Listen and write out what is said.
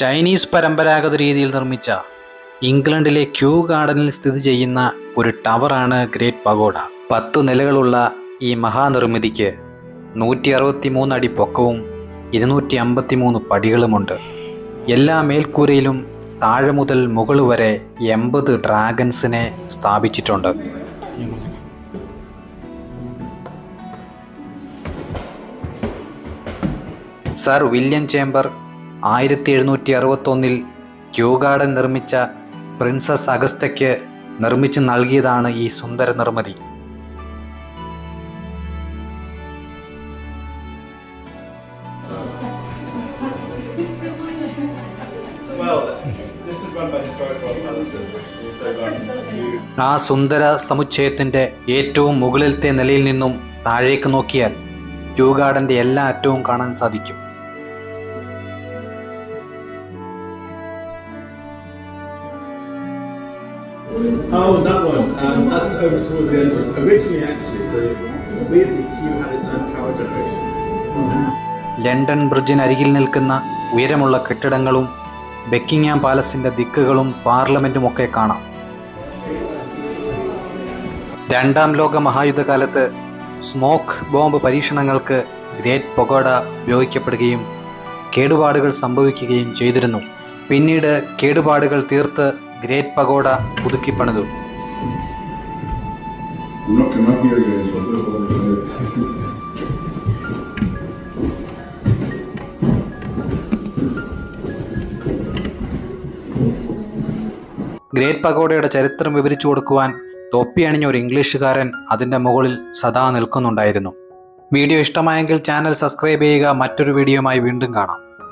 Chinese പരമ്പരാഗത രീതിയിൽ നിർമ്മിച്ച ഇംഗ്ലണ്ടിലെ ക്യൂ ഗാർഡനിൽ സ്ഥിതി ചെയ്യുന്ന ഒരു ടവറാണ് ഗ്രേറ്റ് പഗോഡ. പത്തു നിലകളുള്ള ഈ മഹാനിർമ്മിതിക്ക് നൂറ്റി അറുപത്തി മൂന്ന് അടി പൊക്കവും ഇരുന്നൂറ്റി അമ്പത്തി മൂന്ന് പടികളുമുണ്ട്. എല്ലാ മേൽക്കൂരയിലും താഴെ മുതൽ മുകൾ വരെ എൺപത് ഡ്രാഗൺസിനെ സ്ഥാപിച്ചിട്ടുണ്ട്. സർ വില്യം ചേംബർ ആയിരത്തി എഴുന്നൂറ്റി അറുപത്തൊന്നിൽ ക്യൂ ഗാർഡൻ നിർമ്മിച്ച പ്രിൻസസ് അഗസ്റ്റയ്ക്ക് നിർമ്മിച്ചു നൽകിയതാണ് ഈ സുന്ദര നിർമ്മിതി. ആ സുന്ദര സമുച്ചയത്തിന്റെ ഏറ്റവും മുകളിലത്തെ നിലയിൽ നിന്നും താഴേക്ക് നോക്കിയാൽ ക്യൂ ഗാർഡന്റെ എല്ലാ അറ്റവും കാണാൻ സാധിക്കും. Oh, that one. Um, that's over towards the entrance. Originally, actually, so weirdly, Hugh had its own power generation system. London ബ്രിഡ്ജിനരികിൽ നിൽക്കുന്ന ഉയരമുള്ള കെട്ടിടങ്ങളും ബെക്കിംഗ്ഹാം പാലസിന്റെ ദിക്കുകളും പാർലമെന്റുമൊക്കെ കാണാം രണ്ടാം ലോക മഹായുദ്ധകാലത്ത് സ്മോക്ക് ബോംബ് പരീക്ഷണങ്ങൾക്ക് ഗ്രേറ്റ് പൊഗോഡ ഉപയോഗിക്കപ്പെടുകയും കേടുപാടുകൾ സംഭവിക്കുകയും ചെയ്തിരുന്നു പിന്നീട് കേടുപാടുകൾ തീർത്ത് ഗ്രേറ്റ് പഗോഡ പുതുക്കി പണിതു. not coming up here again, so I'm going to great പഗോഡയുടെ ചരിത്രം വിവരിച്ചു കൊടുക്കുവാൻ തൊപ്പി അണിഞ്ഞ ഒരു ഇംഗ്ലീഷുകാരൻ അതിന്റെ മുകളിൽ സദാ നിൽക്കുന്നുണ്ടായിരുന്നു. വീഡിയോ ഇഷ്ടമായെങ്കിൽ ചാനൽ സബ്സ്ക്രൈബ് ചെയ്യുക. മറ്റൊരു വീഡിയോയുമായി വീണ്ടും കാണാം.